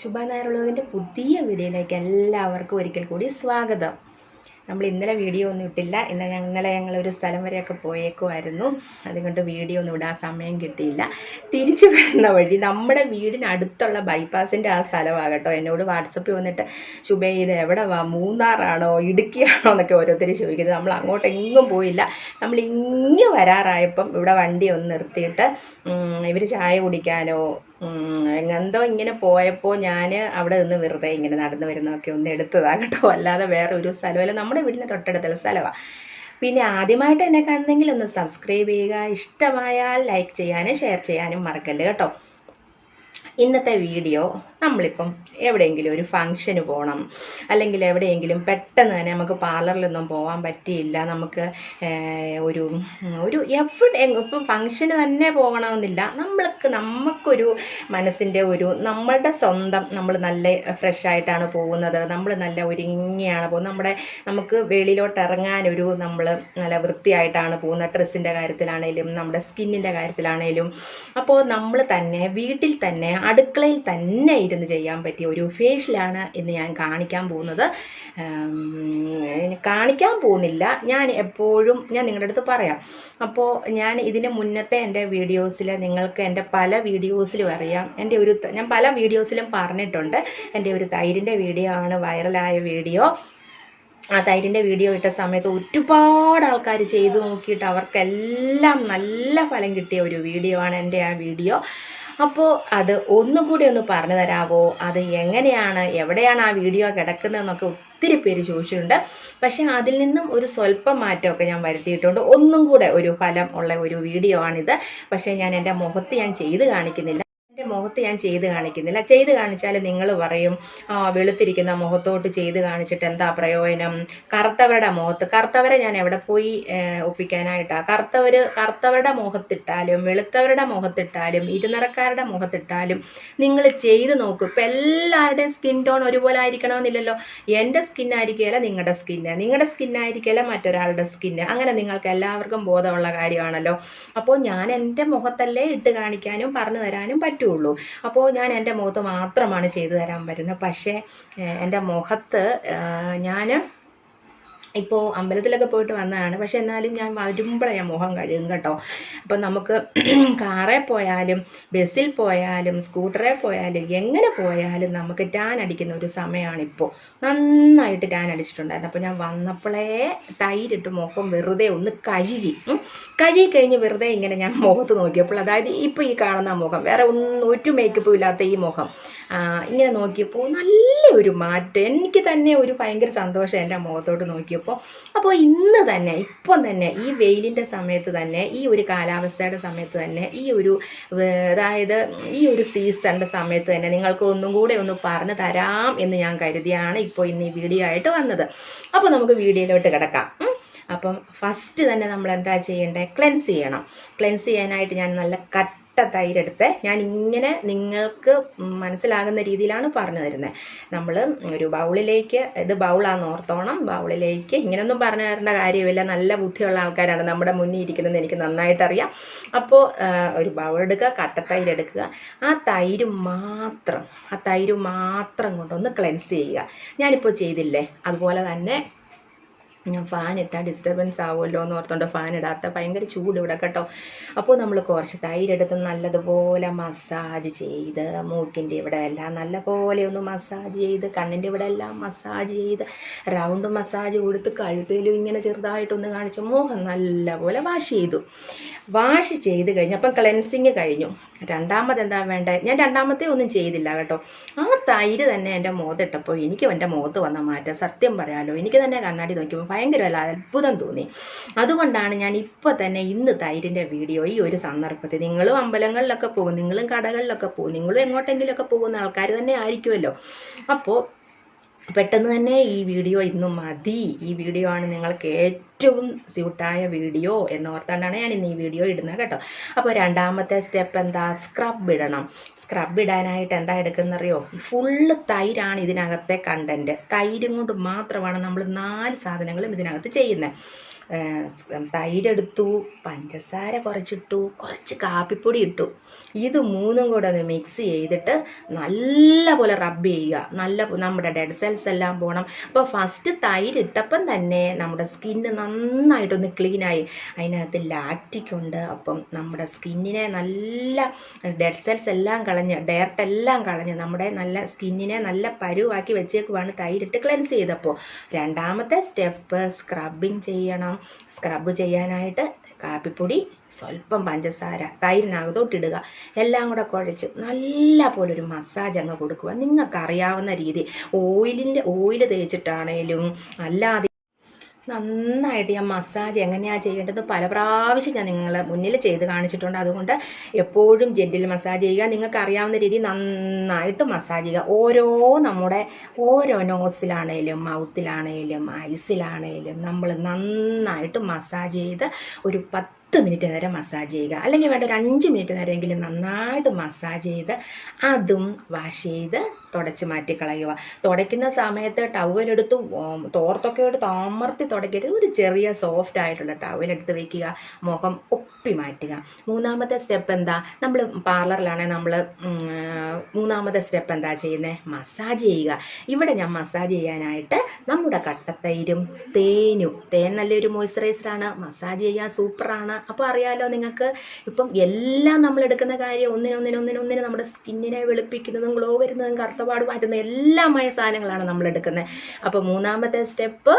ശുഭ നായറുള്ളതിന്റെ പുതിയ വീഡിയോയിലേക്ക് എല്ലാവർക്കും ഒരിക്കൽ കൂടി സ്വാഗതം. നമ്മൾ ഇന്നലെ വീഡിയോ ഒന്നും ഇട്ടില്ല. ഇന്ന് ഞങ്ങളെ ഞങ്ങളൊരു സ്ഥലം വരെയൊക്കെ പോയേക്കുമായിരുന്നു അതുകൊണ്ട് വീഡിയോ ഒന്നും ഇടാൻ സമയം കിട്ടിയില്ല. തിരിച്ചു വരുന്ന വഴി നമ്മുടെ വീടിനടുത്തുള്ള ബൈപ്പാസിന്റെ ആ സ്ഥലമാകട്ടോ എന്നോട് വാട്സപ്പിൽ വന്നിട്ട് ശുഭ ഇത് എവിടെ വാ? മൂന്നാറാണോ? ഇടുക്കിയാണോ? എന്നൊക്കെ ഓരോരുത്തർ ചോദിക്കുന്നത്. നമ്മൾ അങ്ങോട്ട് എങ്ങും പോയില്ല. നമ്മൾ ഇങ്ങ് വരാറായപ്പം ഇവിടെ വണ്ടി ഒന്ന് നിർത്തിയിട്ട് ഇവർ ചായ കുടിക്കാനോ എന്തോ ഇങ്ങനെ പോയപ്പോൾ ഞാൻ അവിടെ നിന്ന് വെറുതെ ഇങ്ങനെ നടന്നു വരുന്നതൊക്കെ ഒന്ന് എടുത്തതാ കേട്ടോ. അല്ലാതെ വേറെ ഒരു സ്ഥലമല്ല നമ്മുടെ വീടിന്റെ തൊട്ടടുത്തുള്ള സ്ഥലമാണ് പിന്നെ ആദ്യമായിട്ട് എന്നെ കാണുന്നെങ്കിൽ ഒന്ന് സബ്സ്ക്രൈബ് ചെയ്യുക. ഇഷ്ടമായാൽ ലൈക്ക് ചെയ്യാനും ഷെയർ ചെയ്യാനും മറക്കല്ല് കേട്ടോ. ഇന്നത്തെ വീഡിയോ നമ്മളിപ്പം എവിടെയെങ്കിലും ഒരു ഫംഗ്ഷന് പോകണം അല്ലെങ്കിൽ എവിടെയെങ്കിലും പെട്ടെന്ന് തന്നെ നമുക്ക് പാർലറിലൊന്നും പോകാൻ പറ്റിയില്ല. നമുക്ക് ഒരു ഒരു എവിടെ ഇപ്പം ഫംഗ്ഷന് തന്നെ പോകണമെന്നില്ല. നമ്മൾക്ക് നമുക്കൊരു മനസ്സിന്റെ ഒരു നമ്മളുടെ സ്വന്തം നമ്മൾ നല്ല ഫ്രഷ് ആയിട്ടാണ് പോകുന്നത്. നമ്മൾ നല്ല ഒരുങ്ങിയാണ് പോകുന്നത്. നമ്മുടെ നമുക്ക് വെളിയിലോട്ട് ഇറങ്ങാനൊരു നമ്മൾ നല്ല വൃത്തിയായിട്ടാണ് പോകുന്നത്. ഡ്രസ്സിന്റെ കാര്യത്തിലാണേലും നമ്മുടെ സ്കിന്നിന്റെ കാര്യത്തിലാണേലും. അപ്പോൾ നമ്മൾ തന്നെ വീട്ടിൽ തന്നെ അടുക്കളയിൽ തന്നെ ഇരുന്ന് ചെയ്യാൻ പറ്റിയ ഒരു ഫേഷ്യലാണ് ഇന്ന് ഞാൻ കാണിക്കാൻ പോകുന്നത്. കാണിക്കാൻ പോകുന്നില്ല. ഞാൻ എപ്പോഴും ഞാൻ നിങ്ങളുടെ അടുത്ത് പറയാം. അപ്പോൾ ഞാൻ ഇതിന് മുന്നത്തെ എന്റെ വീഡിയോസിൽ നിങ്ങൾക്ക് എന്റെ പല വീഡിയോസിലും അറിയാം. എന്റെ ഒരു ഞാൻ പല വീഡിയോസിലും പറഞ്ഞിട്ടുണ്ട്. എന്റെ ഒരു തൈരിന്റെ വീഡിയോ ആണ് വൈറലായ വീഡിയോ. ആ തൈരിന്റെ വീഡിയോ ഇട്ട സമയത്ത് ഒരുപാട് ആൾക്കാർ ചെയ്തു നോക്കിയിട്ട് അവർക്കെല്ലാം നല്ല ഫലം കിട്ടിയ ഒരു വീഡിയോ ആണ് എന്റെ ആ വീഡിയോ. അപ്പോൾ അത് ഒന്നുകൂടി ഒന്ന് പറഞ്ഞു തരാവോ? അത് എങ്ങനെയാണ്? എവിടെയാണ് ആ വീഡിയോ കിടക്കുന്നതെന്നൊക്കെ ഒത്തിരി പേര് ചോദിച്ചിട്ടുണ്ട്. പക്ഷെ അതിൽ നിന്നും ഒരു സ്വല്പം മാറ്റമൊക്കെ ഞാൻ വരുത്തിയിട്ടുണ്ട്. ഒന്നും കൂടെ ഒരു ഫലം ഉള്ള ഒരു വീഡിയോ ആണിത്. പക്ഷേ ഞാൻ എന്റെ മുഖത്ത് ഞാൻ ചെയ്ത് കാണിക്കുന്നില്ല. എന്റെ മുഖത്ത് ഞാൻ ചെയ്ത് കാണിക്കുന്നില്ല. ചെയ്ത് കാണിച്ചാൽ നിങ്ങൾ പറയും വെളുത്തിരിക്കുന്ന മുഖത്തോട്ട് ചെയ്ത് കാണിച്ചിട്ട് എന്താ പ്രയോജനം? കറുത്തവരുടെ മുഖത്ത് കറുത്തവരെ ഞാൻ എവിടെ പോയി ഒപ്പിക്കാനായിട്ടാണ് ഒപ്പിക്കാനായിട്ടാ? കറുത്തവര് കറുത്തവരുടെ മുഖത്തിട്ടാലും വെളുത്തവരുടെ മുഖത്തിട്ടാലും ഇരുനിറക്കാരുടെ മുഖത്തിട്ടാലും നിങ്ങൾ ചെയ്ത് നോക്കും. ഇപ്പം എല്ലാവരുടെയും സ്കിൻ ടോൺ ഒരുപോലെ ആയിരിക്കണമെന്നില്ലല്ലോ. എന്റെ സ്കിൻ ആയിരിക്കുകയല്ല നിങ്ങളുടെ സ്കിന്ന്. നിങ്ങളുടെ സ്കിൻ ആയിരിക്കുകയല്ല മറ്റൊരാളുടെ സ്കിന്ന്. അങ്ങനെ നിങ്ങൾക്ക് എല്ലാവർക്കും ബോധമുള്ള കാര്യമാണല്ലോ. അപ്പോൾ ഞാൻ എന്റെ മുഖത്തല്ലേ ഇട്ട് കാണിക്കാനും പറഞ്ഞു തരാനും പറ്റുള്ളൂ അപ്പോൾ ഞാൻ എന്റെ മുഖത്ത് മാത്രമാണ് ചെയ്തു തരാൻ പറ്റുന്നത് പക്ഷേ എന്റെ മുഖത്ത് ഞാൻ ഇപ്പോൾ അമ്പലത്തിലൊക്കെ പോയിട്ട് വന്നതാണ്. പക്ഷെ എന്നാലും ഞാൻ വരുമ്പോഴേ ഞാൻ മുഖം കഴുകും കേട്ടോ. അപ്പം നമുക്ക് കാറേ പോയാലും ബസ്സിൽ പോയാലും സ്കൂട്ടറിൽ പോയാലും എങ്ങനെ പോയാലും നമുക്ക് ടാൻ അടിക്കുന്ന ഒരു സമയമാണിപ്പോൾ നന്നായിട്ട് ടാൻ അടിച്ചിട്ടുണ്ടായിരുന്നു അപ്പോൾ ഞാൻ വന്നപ്പോഴേ തൈരിട്ട് മുഖം വെറുതെ ഒന്ന് കഴുകി. കഴുകി കഴിഞ്ഞ് വെറുതെ ഇങ്ങനെ ഞാൻ മുഖത്ത് നോക്കിയപ്പോൾ അതായത് ഇപ്പോൾ ഈ കാണുന്ന മുഖം വേറെ ഒന്നും ഒരു മേക്കപ്പും ഇല്ലാത്ത ഈ മുഖം ഇങ്ങനെ നോക്കിയപ്പോൾ നല്ല ഒരു മാറ്റം. എനിക്ക് തന്നെ ഒരു ഭയങ്കര സന്തോഷം എന്റെ മുഖത്തോട്ട് നോക്കിയപ്പോൾ. അപ്പോൾ ഇന്ന് തന്നെ ഇപ്പം തന്നെ ഈ വെയിലിന്റെ സമയത്ത് തന്നെ ഈ ഒരു കാലാവസ്ഥയുടെ സമയത്ത് തന്നെ ഈ ഒരു അതായത് ഈ ഒരു സീസണിന്റെ സമയത്ത് തന്നെ നിങ്ങൾക്ക് ഒന്നും കൂടെ ഒന്ന് പറഞ്ഞു തരാം എന്ന് ഞാൻ കരുതിയാണ് ഇപ്പോൾ ഇന്ന് ഈ വീഡിയോ ആയിട്ട് വന്നത്. അപ്പോൾ നമുക്ക് വീഡിയോയിലോട്ട് കിടക്കാം. അപ്പം ഫസ്റ്റ് തന്നെ നമ്മൾ എന്താ ചെയ്യേണ്ടത് ക്ലെൻസ് ചെയ്യണം. ക്ലെൻസ് ചെയ്യാനായിട്ട് ഞാൻ നല്ല കട്ട തൈരെടുത്ത് ഞാൻ ഇങ്ങനെ നിങ്ങൾക്ക് മനസ്സിലാകുന്ന രീതിയിലാണ് പറഞ്ഞു തരുന്നത് നമ്മൾ ഒരു ബൗളിലേക്ക് ഇത് ബൗളാന്ന് ഓർത്തോണം ബൗളിലേക്ക് ഇങ്ങനെയൊന്നും പറഞ്ഞു തരേണ്ട കാര്യമില്ല. നല്ല ബുദ്ധിയുള്ള ആൾക്കാരാണ് നമ്മുടെ മുന്നിൽ ഇരിക്കുന്നതെന്ന് എനിക്ക് നന്നായിട്ടറിയാം. അപ്പോൾ ഒരു ബൗൾ എടുക്കുക കട്ടത്തൈര് എടുക്കുക. ആ തൈര് മാത്രം ആ തൈര് മാത്രം കൊണ്ടൊന്ന് ക്ലെൻസ് ചെയ്യുക. ഞാനിപ്പോൾ ചെയ്തില്ലേ? അതുപോലെ തന്നെ ഫാൻ ഇട്ടാൽ ഡിസ്റ്റർബൻസ് ആവുമല്ലോ എന്ന് ഓർത്തുകൊണ്ട് ഫാൻ ഇടാത്ത ഭയങ്കര ചൂട് ഇവിടെ കേട്ടോ. അപ്പോൾ നമ്മൾ കുറച്ച് തൈരെടുത്ത് നല്ലതുപോലെ മസാജ് ചെയ്ത് മൂക്കിന്റെ ഇവിടെ എല്ലാം നല്ലപോലെ ഒന്ന് മസാജ് ചെയ്ത് കണ്ണിന്റെ ഇവിടെ എല്ലാം മസാജ് ചെയ്ത് റൗണ്ട് മസാജ് കൊടുത്ത് കഴുത്തിലും ഇങ്ങനെ ചെറുതായിട്ടൊന്ന് കാണിച്ച് മുഖം നല്ലപോലെ വാഷ് ചെയ്തു. വാഷ് ചെയ്ത് കഴിഞ്ഞു അപ്പം ക്ലെൻസിങ് കഴിഞ്ഞു. രണ്ടാമത് എന്താ വേണ്ടത് ഞാൻ രണ്ടാമത്തെ ഒന്നും ചെയ്തില്ല കേട്ടോ. ആ തൈര് തന്നെ എന്റെ മുഖത്തിട്ടപ്പോൾ എനിക്കും എന്റെ മുഖത്ത് വന്ന മാറ്റം. സത്യം പറയാലോ എനിക്ക് തന്നെ കണ്ണാടി നോക്കിയപ്പോൾ ഭയങ്കര ഒരു അത്ഭുതം തോന്നി. അതുകൊണ്ടാണ് ഞാൻ ഇപ്പോൾ തന്നെ ഇന്ന് തൈരിന്റെ വീഡിയോ ഈ ഒരു സന്ദർഭത്തിൽ. നിങ്ങളും അമ്പലങ്ങളിലൊക്കെ പോകും നിങ്ങളും കടകളിലൊക്കെ പോകും നിങ്ങളും എങ്ങോട്ടെങ്കിലും ഒക്കെ പോകുന്ന ആൾക്കാർ തന്നെ ആയിരിക്കുമല്ലോ. അപ്പോൾ പെട്ടെന്ന് തന്നെ ഈ വീഡിയോ ഇന്നും മതി. ഈ വീഡിയോ ആണ് നിങ്ങൾക്ക് ഏറ്റവും സ്യൂട്ടായ വീഡിയോ എന്നോർത്തുകൊണ്ടാണ് ഞാൻ ഇന്ന് ഈ വീഡിയോ ഇടുന്നത് കേട്ടോ. അപ്പോൾ രണ്ടാമത്തെ സ്റ്റെപ്പ് എന്താ? സ്ക്രബ് ഇടണം. സ്ക്രബ് ഇടാനായിട്ട് എന്താ എടുക്കുന്നറിയോ? ഫുള്ള് തൈരാണ് ഇതിനകത്തെ കണ്ടന്റ് തൈരും കൊണ്ട് മാത്രമാണ് നമ്മൾ നാല് സാധനങ്ങളും ഇതിനകത്ത് ചെയ്യുന്നത് തൈരെടുത്തു പഞ്ചസാര കുറച്ചിട്ടു കുറച്ച് കാപ്പിപ്പൊടി ഇട്ടു. ഇത് മൂന്നും കൂടെ ഒന്ന് മിക്സ് ചെയ്തിട്ട് നല്ല പോലെ റബ്ബ് ചെയ്യുക. നല്ല നമ്മുടെ ഡെഡ് സെൽസ് എല്ലാം പോകണം അപ്പോൾ ഫസ്റ്റ് തൈര് ഇട്ടപ്പം തന്നെ നമ്മുടെ സ്കിന്ന് നന്നായിട്ടൊന്ന് ക്ലീനായി അതിനകത്ത് ലാക്റ്റിക് ഉണ്ട്. അപ്പം നമ്മുടെ സ്കിന്നിനെ നല്ല ഡെഡ് സെൽസ് എല്ലാം കളഞ്ഞ് ഡയർട്ട് എല്ലാം കളഞ്ഞ് നമ്മുടെ നല്ല സ്കിന്നിനെ നല്ല പരുവാക്കി വെച്ചേക്കുവാണ് തൈരിട്ട് ക്ലെൻസ് ചെയ്തപ്പോൾ രണ്ടാമത്തെ സ്റ്റെപ്പ് സ്ക്രബിങ് ചെയ്യണം. സ്ക്രബ് ചെയ്യാനായിട്ട് കാപ്പിപ്പൊടി സ്വല്പം പഞ്ചസാര തൈരിനകത്തോട്ടിടുക എല്ലാം കൂടെ കുഴച്ച് നല്ല പോലെ ഒരു മസാജ് അങ്ങ് കൊടുക്കുക. നിങ്ങൾക്കറിയാവുന്ന രീതി. ഓയിലിന്റെ ഓയിൽ തേച്ചിട്ടാണേലും അല്ലാതെ നന്നായിട്ട് ഞാൻ മസാജ് എങ്ങനെയാണ് ചെയ്യേണ്ടത് പല പ്രാവശ്യം ഞാൻ നിങ്ങളെ മുന്നിൽ ചെയ്ത് കാണിച്ചിട്ടുണ്ട്. അതുകൊണ്ട് എപ്പോഴും ജെന്റിൽ മസാജ് ചെയ്യുക. നിങ്ങൾക്ക് അറിയാവുന്ന രീതി നന്നായിട്ട് മസാജ് ചെയ്യുക. ഓരോ നമ്മുടെ ഓരോ നോസിലാണേലും മൗത്തിലാണേലും ഐസിലാണേലും നമ്മൾ നന്നായിട്ട് മസാജ് ചെയ്ത് ഒരു പത്ത് മിനിറ്റ് നേരം മസാജ് ചെയ്യുക. അല്ലെങ്കിൽ വേണ്ട ഒരു അഞ്ച് മിനിറ്റ് നേരമെങ്കിലും നന്നായിട്ട് മസാജ് ചെയ്ത് അതും വാഷ് ചെയ്ത് തുടച്ച് മാറ്റി കളയുക. തുടയ്ക്കുന്ന സമയത്ത് ടവലെടുത്ത് തോർത്തൊക്കെ എടുത്ത് അമർത്തി തുടയ്ക്കരുത് ഒരു ചെറിയ സോഫ്റ്റ് ആയിട്ടുള്ള ടവലെടുത്ത് വെക്കുക. മുഖം ഒപ്പി മാറ്റുക. മൂന്നാമത്തെ സ്റ്റെപ്പ് എന്താ? നമ്മൾ പാർലറിലാണെങ്കിൽ നമ്മൾ മൂന്നാമത്തെ സ്റ്റെപ്പ് എന്താ ചെയ്യുന്നത് മസാജ് ചെയ്യുക. ഇവിടെ ഞാൻ മസാജ് ചെയ്യാനായിട്ട് നമ്മുടെ കട്ടത്തൈരും തേനും തേൻ നല്ലൊരു മോയ്സ്ചറൈസറാണ്. മസാജ് ചെയ്യാൻ സൂപ്പറാണ്. അപ്പോൾ അറിയാലോ നിങ്ങൾക്ക്? ഇപ്പം എല്ലാം നമ്മൾ എടുക്കുന്ന കാര്യം ഒന്നിനൊന്നിനൊന്നിനൊന്നിന് നമ്മുടെ സ്കിന്നിനെ വെളുപ്പിക്കുന്നതും ഗ്ലോ വരുന്നതും കറുത്തപാട് മാറ്റുന്നതും എല്ലാമായ സാധനങ്ങളാണ് നമ്മൾ എടുക്കുന്നത്. അപ്പോൾ മൂന്നാമത്തെ സ്റ്റെപ്പ്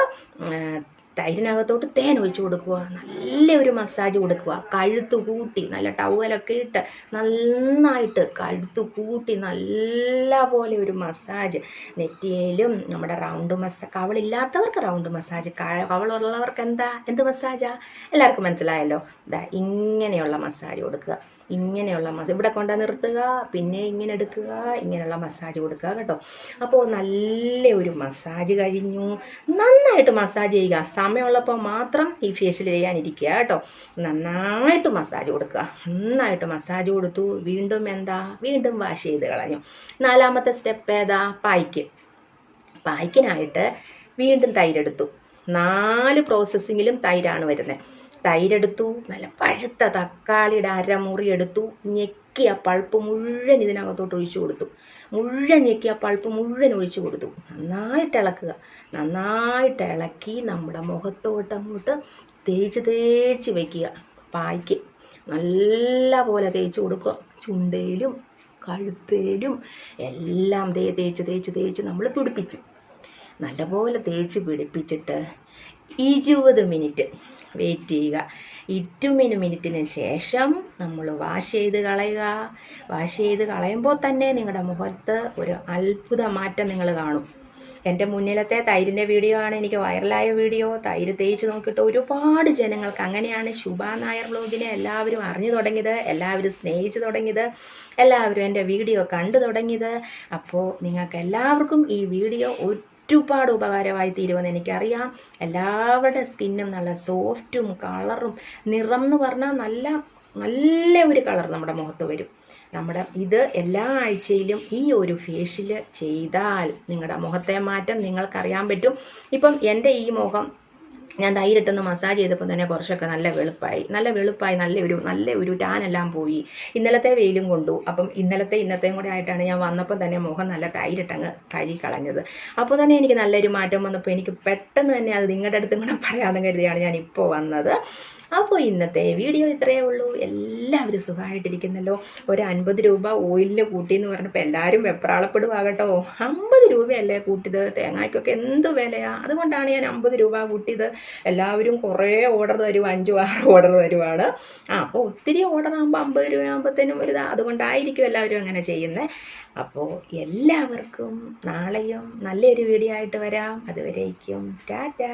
തൈരിനകത്തോട്ട് തേൻ ഒഴിച്ചു കൊടുക്കുക. നല്ല ഒരു മസാജ് കൊടുക്കുക. കഴുത്ത് കൂട്ടി നല്ല ടവലൊക്കെ ഇട്ട് നന്നായിട്ട് കഴുത്ത് കൂട്ടി നല്ല പോലെ ഒരു മസാജ് നെറ്റിയിലും നമ്മുടെ റൗണ്ട് മസാജ് കവളില്ലാത്തവർക്ക് റൗണ്ട് മസാജ് കവളുള്ളവർക്ക് എന്താ? എന്ത് മസാജാ എല്ലാവർക്കും മനസ്സിലായല്ലോ. ഇതാ ഇങ്ങനെയുള്ള മസാജ് കൊടുക്കുക. ഇങ്ങനെയുള്ള മസാജ് ഇവിടെ കൊണ്ടാ നിർത്തുക പിന്നെ ഇങ്ങനെ എടുക്കുക ഇങ്ങനെയുള്ള മസാജ് കൊടുക്കുക കേട്ടോ. അപ്പോൾ നല്ല ഒരു മസാജ് കഴിഞ്ഞു. നന്നായിട്ട് മസാജ് ചെയ്യുക. സമയമുള്ളപ്പോൾ മാത്രം ഈ ഫേഷ്യൽ ചെയ്യാനിരിക്കുക കേട്ടോ. നന്നായിട്ട് മസാജ് കൊടുക്കുക. നന്നായിട്ട് മസാജ് കൊടുത്തു. വീണ്ടും എന്താ? വീണ്ടും വാഷ് ചെയ്ത് കളഞ്ഞു. നാലാമത്തെ സ്റ്റെപ്പ് ഏതാ? പായ്ക്ക്. പായ്ക്കിനായിട്ട് വീണ്ടും തൈരെടുത്തു നാല് പ്രോസസ്സിങ്ങിലും തൈരാണ് വരുന്നത് തൈരെടുത്തു നല്ല പഴുത്ത തക്കാളിയുടെ അരമുറി എടുത്തു ഞെക്കി ആ പൾപ്പ് മുഴുവൻ ഇതിനകത്തോട്ട് ഒഴിച്ചു കൊടുത്തു. മുഴുവൻ ഞെക്കി ആ പൾപ്പ് മുഴുവൻ ഒഴിച്ചു കൊടുത്തു. നന്നായിട്ട് ഇളക്കുക. നന്നായിട്ട് ഇളക്കി നമ്മുടെ മുഖത്തോട്ട് അങ്ങോട്ട് തേച്ച് തേച്ച് വയ്ക്കുക പായ്ക്ക് നല്ല പോലെ തേച്ച് കൊടുക്കുക. ചുണ്ടയിലും കഴുത്തേലും എല്ലാം തേ തേച്ച് തേച്ച് തേച്ച് നമ്മൾ പിടിപ്പിച്ചു നല്ലപോലെ തേച്ച് പിടിപ്പിച്ചിട്ട് ഇരുപത് മിനിറ്റ് വെയിറ്റ് ചെയ്യുക. ഇരുപത് മിനിറ്റിന് ശേഷം നമ്മൾ വാഷ് ചെയ്ത് കളയുക. വാഷ് ചെയ്ത് കളയുമ്പോൾ തന്നെ നിങ്ങളുടെ മുഖത്ത് ഒരു അത്ഭുത മാറ്റം നിങ്ങൾ കാണും. എന്റെ മുന്നിലത്തെ തൈരിന്റെ വീഡിയോ ആണ്. എനിക്ക് വൈറലായ വീഡിയോ തൈര് തേച്ച് നോക്കിയിട്ട് ഒരുപാട് ജനങ്ങൾക്ക് അങ്ങനെയാണ് ശുഭ നായർ ബ്ലോഗിനെ എല്ലാവരും അറിഞ്ഞു തുടങ്ങിയത്. എല്ലാവരും സ്നേഹിച്ചു തുടങ്ങിയത്. എല്ലാവരും എന്റെ വീഡിയോ കണ്ടു തുടങ്ങിയത്. അപ്പോൾ നിങ്ങൾക്ക് എല്ലാവർക്കും ഈ വീഡിയോ ഒരുപാട് ഉപകാരമായി തീരുമെന്ന് എനിക്കറിയാം. എല്ലാവരുടെ സ്കിന്നും നല്ല സോഫ്റ്റും കളറും നിറം എന്ന് പറഞ്ഞാൽ നല്ല നല്ല ഒരു കളർ നമ്മുടെ മുഖത്ത് വരും. നമ്മുടെ ഇത് എല്ലാ ആഴ്ചയിലും ഈ ഒരു ഫേഷ്യൽ ചെയ്താൽ നിങ്ങളുടെ മുഖത്തെ മാറ്റം നിങ്ങൾക്കറിയാൻ പറ്റും. ഇപ്പം എന്റെ ഈ മുഖം ഞാൻ തൈരിട്ടൊന്ന് മസാജ് ചെയ്തപ്പോൾ തന്നെ കുറച്ചൊക്കെ നല്ല വെളുപ്പായി. നല്ല വെളുപ്പായി നല്ല ഒരു നല്ല ഒരു ടാനെല്ലാം പോയി. ഇന്നലത്തെ വെയിലും കൊണ്ടു. അപ്പം ഇന്നലത്തെ ഇന്നത്തെയും കൂടെ ആയിട്ടാണ് ഞാൻ വന്നപ്പോൾ തന്നെ മുഖം നല്ല തൈരിട്ടങ്ങ് കഴുകി കളഞ്ഞത് അപ്പോൾ തന്നെ എനിക്ക് നല്ലൊരു മാറ്റം വന്നപ്പോൾ എനിക്ക് പെട്ടെന്ന് തന്നെ അത് നിങ്ങളുടെ അടുത്തും കൂടെ പറയാമെന്ന് കരുതിയാണ് ഞാൻ ഇപ്പോൾ വന്നത്. അപ്പോൾ ഇന്നത്തെ വീഡിയോ ഇത്രയേ ഉള്ളൂ. എല്ലാവരും സുഖമായിട്ടിരിക്കുന്നല്ലോ. ഒരു അൻപത് രൂപ ഓയിലിന് കൂട്ടി എന്ന് പറഞ്ഞപ്പോൾ എല്ലാവരും വെപ്രാളപ്പെടുവാകട്ടോ. അമ്പത് രൂപയല്ലേ കൂട്ടിയത്? തേങ്ങയ്ക്കൊക്കെ എന്ത് വിലയാ? അതുകൊണ്ടാണ് ഞാൻ അമ്പത് രൂപ കൂട്ടിയത്. എല്ലാവരും കുറേ ഓർഡർ തരും അഞ്ചു ആറ് ഓർഡർ തരുവാണ്. ആ അപ്പോൾ ഒത്തിരി ഓർഡർ ആകുമ്പോൾ അമ്പത് രൂപ ആകുമ്പോഴത്തേനും ഒരു അതുകൊണ്ടായിരിക്കും എല്ലാവരും അങ്ങനെ ചെയ്യുന്നത് അപ്പോൾ എല്ലാവർക്കും നാളെയും നല്ലൊരു വീഡിയോ ആയിട്ട് വരാം. അതുവരേക്കും ടാറ്റാ.